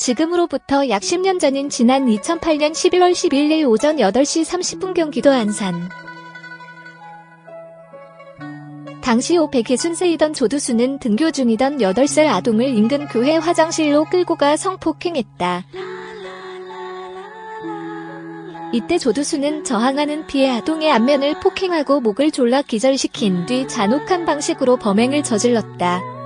지금으로부터 약 10년 전인 지난 2008년 11월 11일 오전 8시 30분 경기도 안산. 당시 500의 세이던 조두수는 등교 중이던 8살 아동을 인근 교회 화장실로 끌고 가 성폭행했다. 이때 조두수는 저항하는 피해 아동의 안면을 폭행하고 목을 졸라 기절시킨 뒤 잔혹한 방식으로 범행을 저질렀다.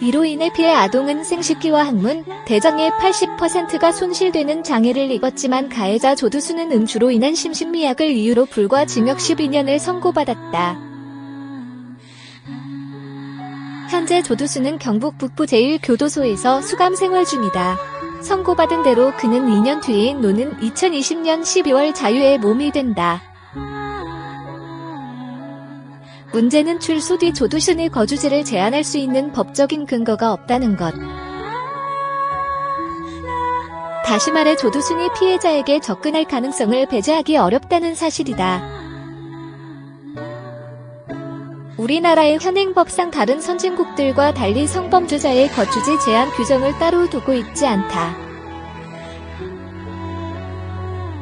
이로 인해 피해 아동은 생식기와 항문, 대장의 80%가 손실되는 장애를 입었지만 가해자 조두수는 음주로 인한 심신미약을 이유로 불과 징역 12년을 선고받았다. 현재 조두수는 경북 북부 제1교도소에서 수감 생활 중이다. 선고받은 대로 그는 2년 뒤인 노는 2020년 12월 자유의 몸이 된다. 문제는 출소 뒤 조두순의 거주지를 제한할 수 있는 법적인 근거가 없다는 것. 다시 말해 조두순이 피해자에게 접근할 가능성을 배제하기 어렵다는 사실이다. 우리나라의 현행법상 다른 선진국들과 달리 성범죄자의 거주지 제한 규정을 따로 두고 있지 않다.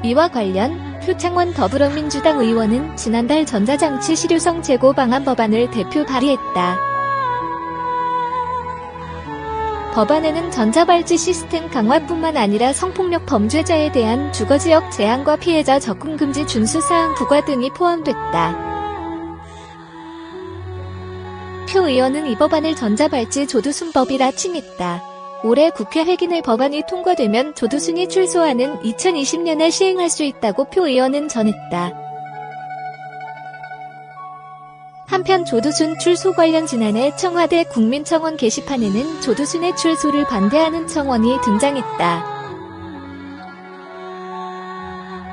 이와 관련 표창원 더불어민주당 의원은 지난달 전자장치 실효성 제고 방안 법안을 대표 발의했다. 법안에는 전자발찌 시스템 강화뿐만 아니라 성폭력 범죄자에 대한 주거지역 제한과 피해자 접근 금지 준수사항 부과 등이 포함됐다. 표 의원은 이 법안을 전자발찌 조두순법이라 칭했다. 올해 국회 회기내 법안이 통과되면 조두순이 출소하는 2020년에 시행할 수 있다고 표 의원은 전했다. 한편 조두순 출소 관련 지난해 청와대 국민청원 게시판에는 조두순의 출소를 반대하는 청원이 등장했다.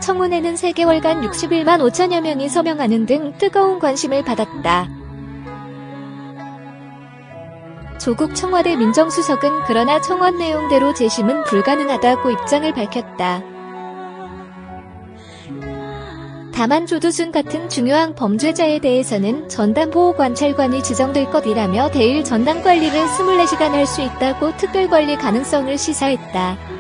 청원에는 3개월간 61만 5천여 명이 서명하는 등 뜨거운 관심을 받았다. 조국 청와대 민정수석은 그러나 청원 내용대로 재심은 불가능하다고 입장을 밝혔다. 다만 조두순 같은 중요한 범죄자에 대해서는 전담보호관찰관이 지정될 것이라며 대일 전담관리를 24시간 할 수 있다고 특별관리 가능성을 시사했다.